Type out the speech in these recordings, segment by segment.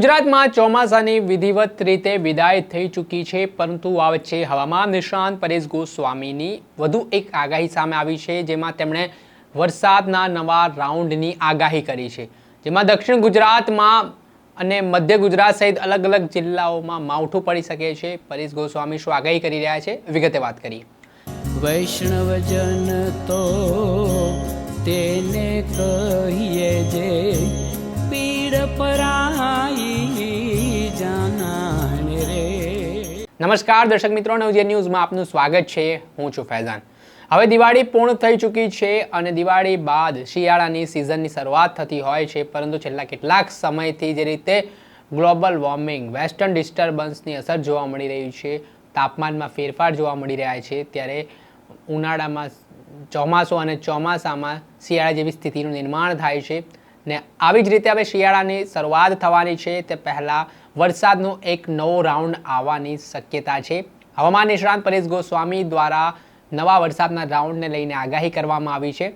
ગુજરાતમાં ચોમાસાની વિધિવત રીતે વિદાય થઈ ચૂકી છે, પરંતુ આ વચ્ચે હવામાન નિષ્ણાંત પરેશ ગોસ્વામીની વધુ એક આગાહી સામે આવી છે, જેમાં તેમણે વરસાદના નવા રાઉન્ડની આગાહી કરી છે. જેમાં દક્ષિણ ગુજરાતમાં અને મધ્ય ગુજરાત સહિત અલગ અલગ જિલ્લાઓમાં માવઠું પડી શકે છે. પરેશ ગોસ્વામી શું આગાહી કરી રહ્યા છે? વિગતે વાત કરીએ. વૈષ્ણવજન તો તેને કહીએ જે, પીડ પરાઈ નમસ્કાર દર્શક મિત્રો નવજે ન્યૂઝમાં આપનું સ્વાગત છે. હું છું ફૈઝાન. હવે દિવાળી પૂર્ણ થઈ ચૂકી છે અને દિવાળી બાદ શિયાળાની સિઝનની શરૂઆત થતી હોય છે, પરંતુ છેલ્લા કેટલાક સમયથી જે રીતે ગ્લોબલ વોર્મિંગ, વેસ્ટર્ન ડિસ્ટર્બન્સની અસર જોવા મળી રહી છે, તાપમાનમાં ફેરફાર જોવા મળી રહ્યા છે, ત્યારે ઉનાળામાં ચોમાસું અને ચોમાસામાં શિયાળા જેવી સ્થિતિનું નિર્માણ થાય છે. ને આવી જ રીતે હવે શિયાળાની શરૂઆત થવાની છે. તે પહેલાં વરસાદનો એક નવો રાઉન્ડ આવવાની શક્યતા છે. હવામાન નિષ્ણાંત પરેશ ગોસ્વામી દ્વારા નવા વરસાદના રાઉન્ડને લઈને આગાહી કરવામાં આવી છે.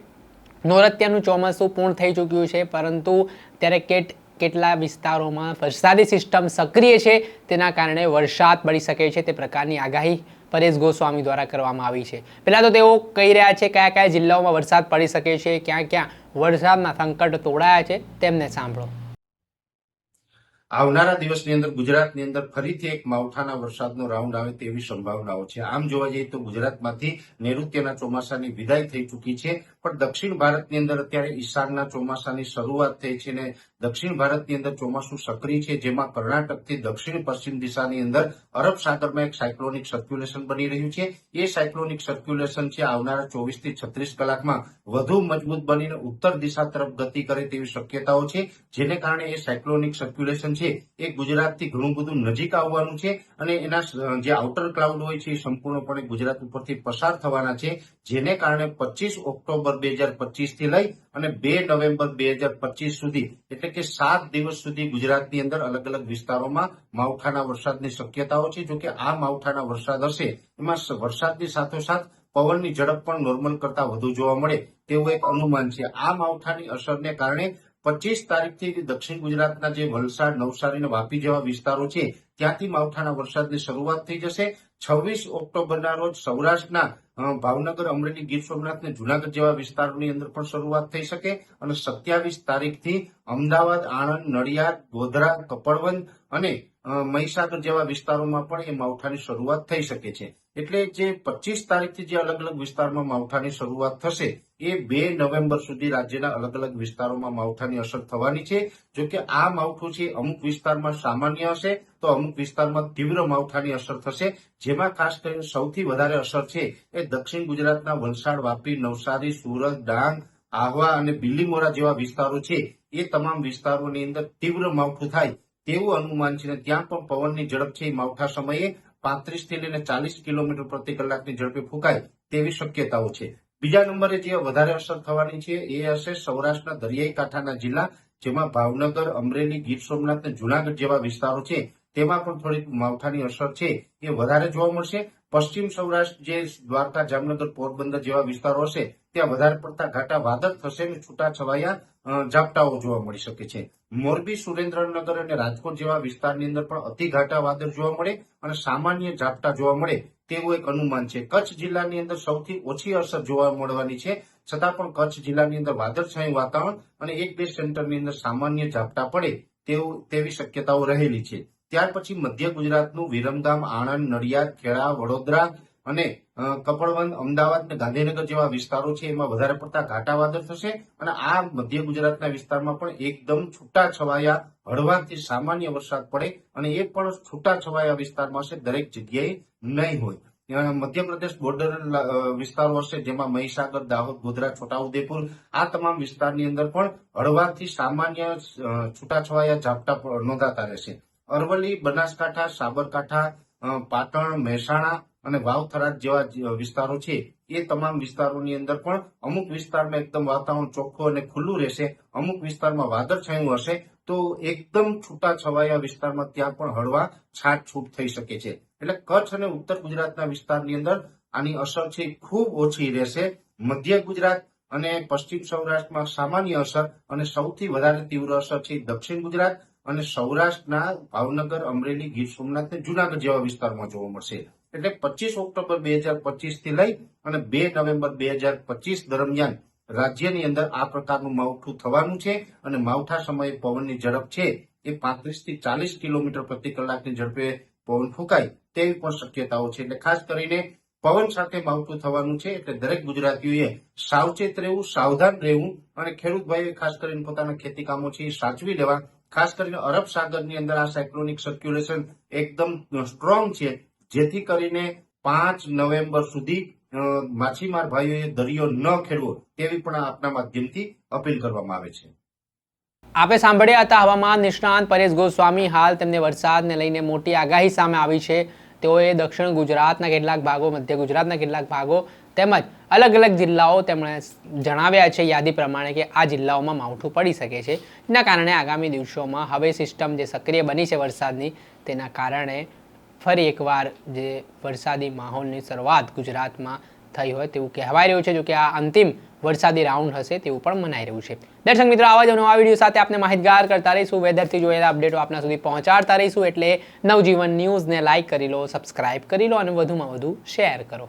નોરત્યાનું ચોમાસું પૂર્ણ થઈ ચૂક્યું છે, પરંતુ ત્યારે કેટ, કેટલા વિસ્તારોમાં વરસાદી સિસ્ટમ સક્રિય છે તેના કારણે વરસાદ પડી શકે છે તે પ્રકારની આગાહી પરેશ ગોસ્વામી દ્વારા કરવામાં આવી છે. પહેલાં તો તેઓ કહી રહ્યા છે કયા કયા જિલ્લાઓમાં વરસાદ પડી શકે છે, ક્યાં ક્યાં વરસાદના સંકટ તોડાયા છે તેમને સાંભળો. આવનારા દિવસની અંદર, ગુજરાતની અંદર ફરીથી એક માવઠાના વરસાદનો રાઉન્ડ આવે તેવી સંભાવનાઓ છે. આમ જોવા જઈએ તો ગુજરાતમાંથી નૈઋત્યના ચોમાસાની વિદાય થઈ ચૂકી છે, પણ દક્ષિણ ભારતની અંદર અત્યારે ઈશાનના ચોમાસાની શરૂઆત થઈ છે અને દક્ષિણ ભારતની અંદર ચોમાસું સક્રિય છે, જેમાં કર્ણાટકથી દક્ષિણ પશ્ચિમ દિશાની અંદર અરબ સાગરમાં એક સાયક્લોનિક સર્ક્યુલેશન બની રહ્યું છે. એ સાયક્લોનિક સર્ક્યુલેશન છે આવનારા ચોવીસથી છત્રીસ કલાકમાં વધુ મજબૂત બનીને ઉત્તર દિશા તરફ ગતિ કરે તેવી શક્યતાઓ છે, જેને કારણે એ સાયક્લોનિક સર્ક્યુલેશન છે એ ગુજરાતથી ઘણું બધું નજીક આવવાનું છે અને એના જે આઉટર ક્લાઉડ હોય છે એ સંપૂર્ણપણે ગુજરાત ઉપરથી પસાર થવાના છે, જેને કારણે પચીસ ઓક્ટોબર બે હજાર પચીસથી લઈ અને બે નવેમ્બર બે હજાર પચીસ સુધી, એટલે કે સાત દિવસ સુધી ગુજરાતની અંદર અલગ અલગ વિસ્તારોમાં માવઠાના વરસાદની શક્યતાઓ છે. જોકે આ માવઠાના વરસાદ હશે, એમાં વરસાદની સાથોસાથ પવનની ઝડપ પણ નોર્મલ કરતા વધુ જોવા મળે તેવું એક અનુમાન છે. આ માવઠાની અસરને કારણે પચીસ તારીખથી દક્ષિણ ગુજરાતના જે વલસાડ, નવસારી અને વાપી જેવા વિસ્તારો છે, ત્યાંથી માવઠાના વરસાદની શરૂઆત થઈ જશે. છવ્વીસ ઓક્ટોબરના રોજ સૌરાષ્ટ્રના ભાવનગર, અમરેલી, ગીર સોમનાથ અને જુનાગઢ જેવા વિસ્તારોની અંદર પણ શરૂઆત થઈ શકે અને સત્યાવીસ તારીખથી અમદાવાદ, આણંદ, નડિયાદ, ગોધરા, કપડવંજ અને મહીસાગર જેવા વિસ્તારોમાં પણ એ માવઠાની શરૂઆત થઈ શકે છે. એટલે જે પચીસ તારીખથી જે અલગ અલગ વિસ્તારમાં માવઠાની શરૂઆત થશે, એ બે નવેમ્બર સુધી રાજ્યના અલગ અલગ વિસ્તારોમાં માવઠાની અસર થવાની છે. જો કે આ માવઠું છે, અમુક વિસ્તારમાં સામાન્ય હશે, તો અમુક વિસ્તારમાં તીવ્ર માવઠાની અસર થશે. જેમાં ખાસ કરીને સૌથી વધારે અસર છે એ દક્ષિણ ગુજરાતના વલસાડ, વાપી, નવસારી, સુરત, ડાંગ, આહવા અને બિલ્લીમોરા જેવા વિસ્તારો છે. એ તમામ વિસ્તારોની અંદર તીવ્ર માવઠું થાય તેવું અનુમાન છે ત્યાં પણ પવનની ઝડપ છે માવઠા સમયે. પાંત્રીસથી લઈને ચાલીસ કિલોમીટર પ્રતિ કલાકની ઝડપે ફૂંકાય તેવી શક્યતાઓ છે. બીજા નંબરે જે વધારે અસર થવાની છે એ હશે સૌરાષ્ટ્રના દરિયાઈ કાંઠાના જિલ્લા, જેમાં ભાવનગર, અમરેલી, ગીર સોમનાથ અને જુનાગઢ જેવા વિસ્તારો છે. તેમાં પણ થોડીક માવઠાની અસર છે. એ વધારે જોવા મળશે. પશ્ચિમ સૌરાષ્ટ્ર, જે દ્વારકા, જામનગર, પોરબંદર જેવા વિસ્તારો હશે, ત્યાં વધારે પડતા ઘાટા વાદળ થશે અને છૂટા છવાયા ઝાપટાઓ જોવા મળી શકે છે. મોરબી, સુરેન્દ્રનગર અને રાજકોટ જેવા વિસ્તારની અંદર પણ અતિ ઘાટા વાદળ જોવા મળે અને સામાન્ય ઝાપટા જોવા મળે તેવું એક અનુમાન છે. કચ્છ જિલ્લાની અંદર સૌથી ઓછી અસર જોવા મળવાની છે. છતાં પણ કચ્છ જિલ્લાની અંદર વાદળછાયું વાતાવરણ અને એક બે સેન્ટરની અંદર સામાન્ય ઝાપટા પડે તેવું, તેવી શક્યતાઓ રહેલી છે. ત્યાર પછી મધ્ય ગુજરાતનું વિરમગામ, આણંદ, નડિયાદ, ખેડા, વડોદરા અને કપડવંદ અમદાવાદ અને ગાંધીનગર જેવા વિસ્તારો છે, એમાં વધારે પડતા ઘાટા વાદળ થશે અને આ મધ્ય ગુજરાતના વિસ્તારમાં પણ એકદમ છૂટા છવાયા હળવાથી સામાન્ય વરસાદ પડે અને એ પણ છૂટા છવાયા વિસ્તારમાં હશે, દરેક જગ્યાએ નહીં હોય. મધ્યપ્રદેશ બોર્ડર વિસ્તારો હશે, જેમાં મહીસાગર, દાહોદ, ગોધરા, છોટાઉદેપુર, આ તમામ વિસ્તારની અંદર પણ હળવાથી સામાન્ય છૂટાછવાયા ઝાપટા નોંધાતા રહેશે. અરવલ્લી, બનાસકાંઠા, સાબરકાંઠા પાટણ, મહેસાણા અને વાવથરા જેવા વિસ્તારો છે. એ તમામ વિસ્તારોની અંદર પણ અમુક વિસ્તારમાં એકદમ વાતાવરણ ચોખ્ખું અને ખુલ્લું રહેશે. અમુક વિસ્તારમાં વાદળછાયું હશે. તો એકદમ છૂટા છવાયા વિસ્તારમાં ત્યાં પણ હળવા છાંટછૂટ થઈ શકે છે. એટલે કચ્છ અને ઉત્તર ગુજરાતના વિસ્તારની અંદર આની અસર છે ખૂબ ઓછી રહેશે. મધ્ય ગુજરાત અને પશ્ચિમ સૌરાષ્ટ્રમાં સામાન્ય અસર અને સૌથી વધારે તીવ્ર અસર છે દક્ષિણ ગુજરાત અને સૌરાષ્ટ્રના ભાવનગર, અમરેલી, ગીર સોમનાથ ને જુનાગઢ જેવા વિસ્તારમાં જોવા મળશે. એટલે પચીસ ઓક્ટોબર બે હજાર પચીસથી લઈ અને બે નવેમ્બર બે હજાર પચીસ દરમિયાન રાજ્યની અંદર આ પ્રકારનું માવઠું થવાનું છે અને માવઠા સમયે પવનની ઝડપ છે એ પાંત્રીસથી ચાલીસ કિલોમીટર પ્રતિ કલાકની ઝડપે પવન ફૂંકાય તેવી પણ શક્યતાઓ છે. એટલે ખાસ કરીને પવન સાથે માવઠું થવાનું છે એટલે દરેક ગુજરાતીઓએ સાવચેત રહેવું, સાવધાન રહેવું અને ખેડૂત ભાઈએ ખાસ કરીને પોતાના ખેતી કામો છે એ સાચવી લેવા ખાસ કરીને અરબ સાગરની અંદર આ સાયક્લોનિક સર્ક્યુલેશન એકદમ સ્ટ્રોંગ છે, જેથી કરીને પાંચ નવેમ્બર સુધી માછીમાર ભાઈઓએ દરિયો ન ખેડવો તેવી પણ આપના માધ્યમથી અપીલ કરવામાં આવે છે. આપે સાંભળ્યા હતા હવામાન નિષ્ણાંત પરેશ ગોસ્વામી હાલ તેમને વરસાદને લઈને મોટી આગાહી સામે આવી છે. તેઓએ દક્ષિણ ગુજરાતના કેટલાક ભાગો, મધ્ય ગુજરાતના કેટલાક ભાગો તેમજ અલગ અલગ જિલ્લાઓ તેમણે જણાવ્યા છે યાદી પ્રમાણે કે આ જિલ્લાઓમાં માવઠું પડી શકે છે. જેના કારણે આગામી દિવસોમાં હવે સિસ્ટમ જે સક્રિય બની છે વરસાદની, તેના કારણે ફરી એકવાર જે વરસાદી માહોલની શરૂઆત ગુજરાતમાં થઈ હોય તેવું કહેવાય રહ્યું છે, જો કે આ અંતિમ વરસાદી રાઉન્ડ હશે તેવું પણ મનાઈ રહ્યું છે. દર્શક મિત્રો, આવા જ નવા વીડિયો સાથે આપણે માહિતગાર કરતા રહીશું. વેધરથી જોયેલા અપડેટો આપના સુધી પહોંચાડતા રહીશું. એટલે નવજીવન ન્યૂઝને લાઇક કરી લો સબસ્ક્રાઇબ કરી લો અને વધુમાં વધુ શેર કરો.